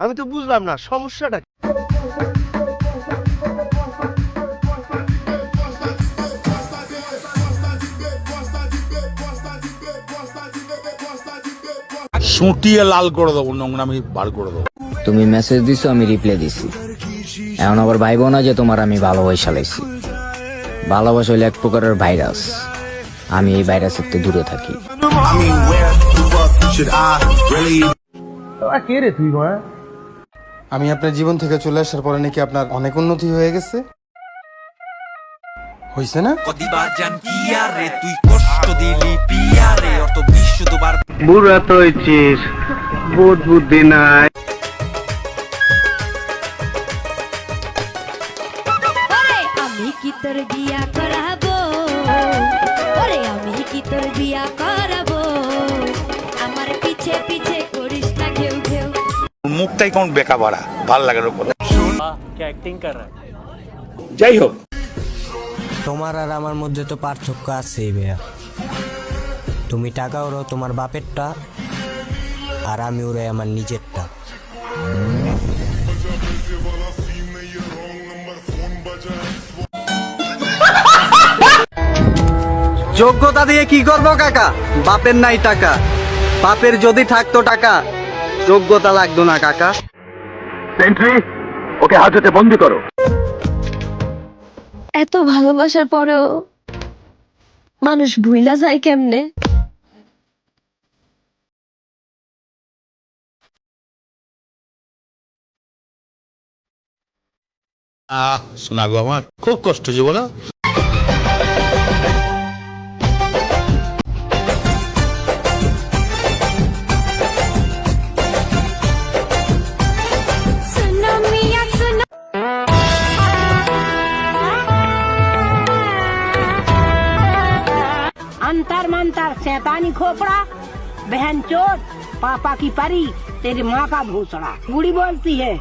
আমি তো বুঝলাম না সমস্যাটা কি? সুটিয়ে লাল করে দেবো নোংরামি বার করে দেবো। তুমি মেসেজ দিছো আমি রিপ্লাই দিছি। এখন আবার ভাইব না যে তোমার আমি ভালোবাসা লাইছি। ভালোবাসা হইলে এক প্রকারের ভাইরাস আমি এই ভাইরাসের থেকে দূরে থাকি। আমি আপনার জীবন থেকে চলে আসার পরে নাকি আপনার অনেক উন্নতি হয়ে গেছে? হয়েছে না? বুড়া তো হয়েছিস বোধ বুদ্ধি নাই। ওরে আমি কি তোর বিয়া করাবো? ওরে আমি কি তোর বিয়া করাবো? মুখটাই কেমন বেকা বাড়া ভালো লাগে ওর কথা যাই হোক। তোমার আর আমার মধ্যে তো পার্থক্য আছেই ভাইয়া। তুমি টাকা ওরো তোমার বাপেরটা আর আমি ওরে আমার নিজেরটা। যোগ্যতা দিয়ে কি করব কাকা? বাপের নাই টাকা। বাপের যদি থাকতো টাকা যোগ্যতা লাগতো না কাকা। ওকে হাজতে বন্দি করো। এত ভালোবাসার পরেও মানুষ ভুইলা যায় কেমনে? আহ শোনা গো আমার। খুব কষ্ট যে বলো। अंतर मंतर, शैतानी खोपड़ा, बहन चोट पापा की परी, तेरी माँ का भूसड़ा। बूढ़ी बोलती है